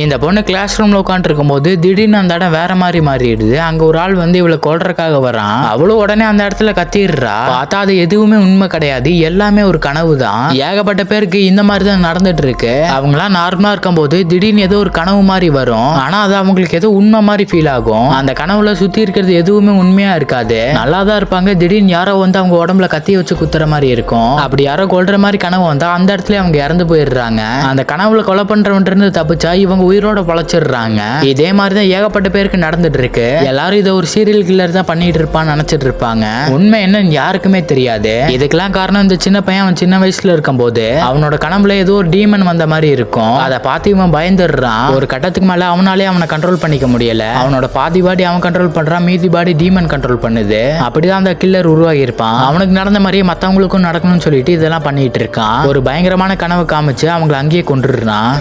இந்த பொண்ணு கிளாஸ் ரூம்ல உட்காந்துருக்கும் போது திடீர்னு அந்த இடம் வேற மாதிரி மாறிடுது. அங்க ஒரு ஆள் வந்து இவளை கொல்றதுக்காக வரான் அவளும் உடனே அந்த இடத்துல கத்திடுறா. பார்த்தா அது எதுவுமே உண்மை கிடையாது. எல்லாமே ஒரு கனவு தான். ஏகப்பட்ட பேருக்கு இந்த மாதிரி தான் நடந்துட்டு இருக்கு. அவங்களாம் நார்மலா இருக்கும்போது திடீர்னு ஏதோ ஒரு கனவு மாதிரி வரும். ஆனா அது அவங்களுக்கு ஏதோ உண்மை மாதிரி ஃபீல் ஆகும். அந்த கனவுல சுத்தி இருக்கிறது எதுவுமே உண்மையா இருக்காது. நல்லா தான் இருப்பாங்க. திடீர்னு யாரோ வந்து அவங்க உடம்புல கத்தி வச்சு குத்துற மாதிரி இருக்கும். அப்படி யாரோ கொல்ற மாதிரி கனவு வந்தா அந்த இடத்துல அவங்க இறந்து போயிடுறாங்க. அந்த கனவுல கொலை பண்றவன் இருந்து தப்பிச்சா இவங்க உயிரோட பழச்சிடுறாங்க. இதே மாதிரி தான் ஏகப்பட்ட பேருக்கு நடந்துட்டு இருக்கு எல்லாரும் இதை ஒரு சீரியல் கில்லர் தான் பண்ணிட்டு இருப்பான்னு நினைச்சிட்டு இருப்பாங்க. உண்மை என்னன்னு யாருக்குமே தெரியாது. இதுக்கெல்லாம் காரணம் இந்த சின்ன பையன் அவன் சின்ன வயசுல இருக்கும்போது அவனோட கனவுல ஏதோ ஒரு டீமன் வந்த மாதிரி இருக்கும். அதை பார்த்து இவன் பயந்துடுறான். ஒரு கட்டத்துக்கு மேல அவனாலே அவனை கண்ட்ரோல் பண்ணிக்க முடியல. அவனோட பாதி பாடி அவன் கண்ட்ரோல் பண்றான் மீதி பாடி டீமன் கண்ட்ரோல் பண்ணுது. அப்படிதான் அந்த கில்லர் உருவாகி இருப்பான் அவனுக்கு நடந்த மாதிரியே மத்தவங்களுக்கும் நடக்கணும்னு சொல்லிட்டு இதெல்லாம் பண்ணிட்டு இருக்கான். ஒரு பயங்கரமான கனவு காமிச்சு அவங்களை அங்கேயே கொண்டுடுறான்